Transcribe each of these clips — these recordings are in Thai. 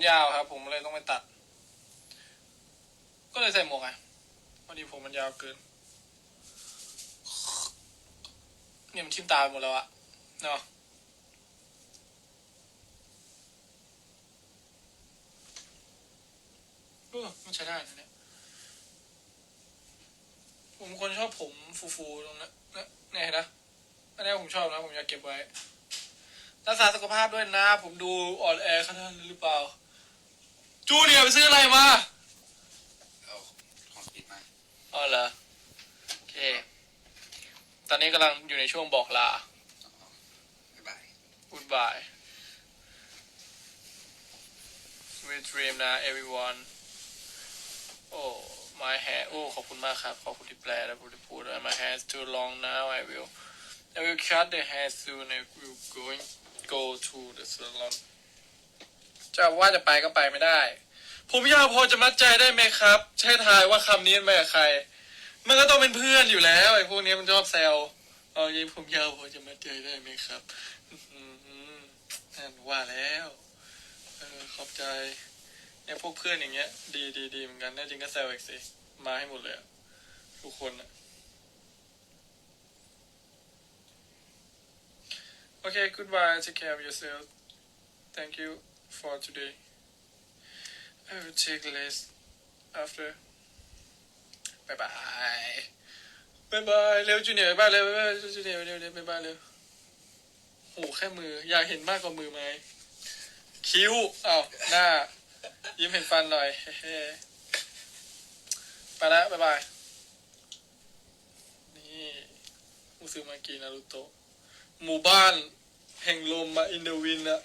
มันยาวครับ ผมเลยต้องไปตัด ก็เลยใส่หมวกไงพอดีผมมันยาวเกิน เนี่ยมันทิ่มตาหมดแล้วอะเนาะเออมันใช้ได้นะเนี่ย ผมคนชอบผมฟูๆตรงนั้นนะเนี่ยเห็นนะอันนี้ผมชอบนะ ผมอยากเก็บไว้รักษาสุขภาพด้วยนะ ผมดูอ่อนแอขนาดนั้นหรือเปล่า จูเนียร์ไปซื้ออะไรมาเอาของกินมาอ๋อเหรอโอเค ตอนนี้กำลังอยู่ในช่วงบอกลาบ๊ายบาย Goodbye Sweet dream นะ everyone โอ้ my hair โอ้ ขอบคุณมากครับ ขอบคุณที่แปลและผู้ที่พูดด้วย my hair is too long now I will I will cut the hair soon I will going go to the salon จะว่าจะไปก็ไปไม่ได้ ผมยาวพอจะมัดใจได้ไหมครับ ใช่ทายว่าคำนี้มาจากใคร มันก็ต้องเป็นเพื่อนอยู่แล้วไอ้พวกนี้มันชอบแซวเอาจริงผมยาวพอจะมัดใจได้ไหมครับนั่นว่าแล้วเออขอบใจเนี่ยพวกเพื่อนอย่างเงี้ย ดีดีดีเหมือนกันแน่จริงก็แซวอีกสิมาให้หมดเลยทุกคนอะโอเค goodbye take care of yourself thank you for today I will take less after bye bye bye bye เร็วจูเนียร์บายบาเร็วบายบาจูเนียร์เร็วเร็วบายบาเร็วโหแค่มือ อยากเห็นมากกว่ามือไหม คิ้วอ้าวหน้า ยิ้มเห็นฟันหน่อยเฮ้ไปแล้วบ๊ายบาย นี่มูซึมากินารุโตะหมู่บ้านแห่งลมมาอินเดวินอะ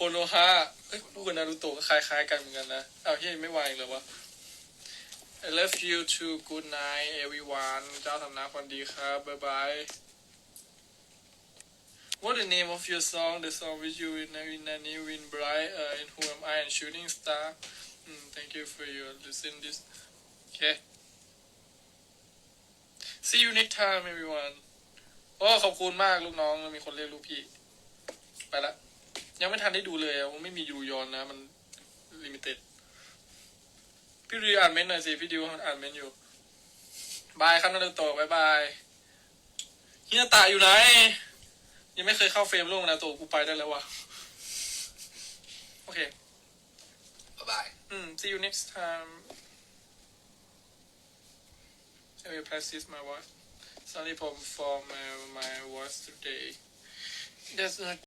โคโนฮะเอ้ยพูดกับนารุโตะก็คล้ายๆกันเหมือนกันนะเอ้าเฮ้ยไม่วางอีกเหรอวะ I love you too good night everyone เจ้าทำน้ำคนดีครับ บ๊ายบาย What the name of your song? The song with you in in a new in bright uh, in Who Am I and Shooting Star. Mm, thank you for your listen this. Okay. See you next time, everyone. โอ้ขอบคุณมากลูกน้อง มีคนเรียกลูกพี่ ไปละ ยังไม่ทันได้ดูเลยอะมันไม่มียูยอนนะ มันลิมิเต็ด พี่ดิวอ่านเมนต์หน่อยสิ พี่ดิวอ่านเมนต์อยู่ บายครับนารูโตะบายบายฮินาตะอยู่ไหน ยังไม่เคยเข้าเฟรมโลกนะตัวกูไปได้แล้ววะโอเค บ๊ายบาย อืม see you next time I will practice my voice sorry for for my my voice today that's not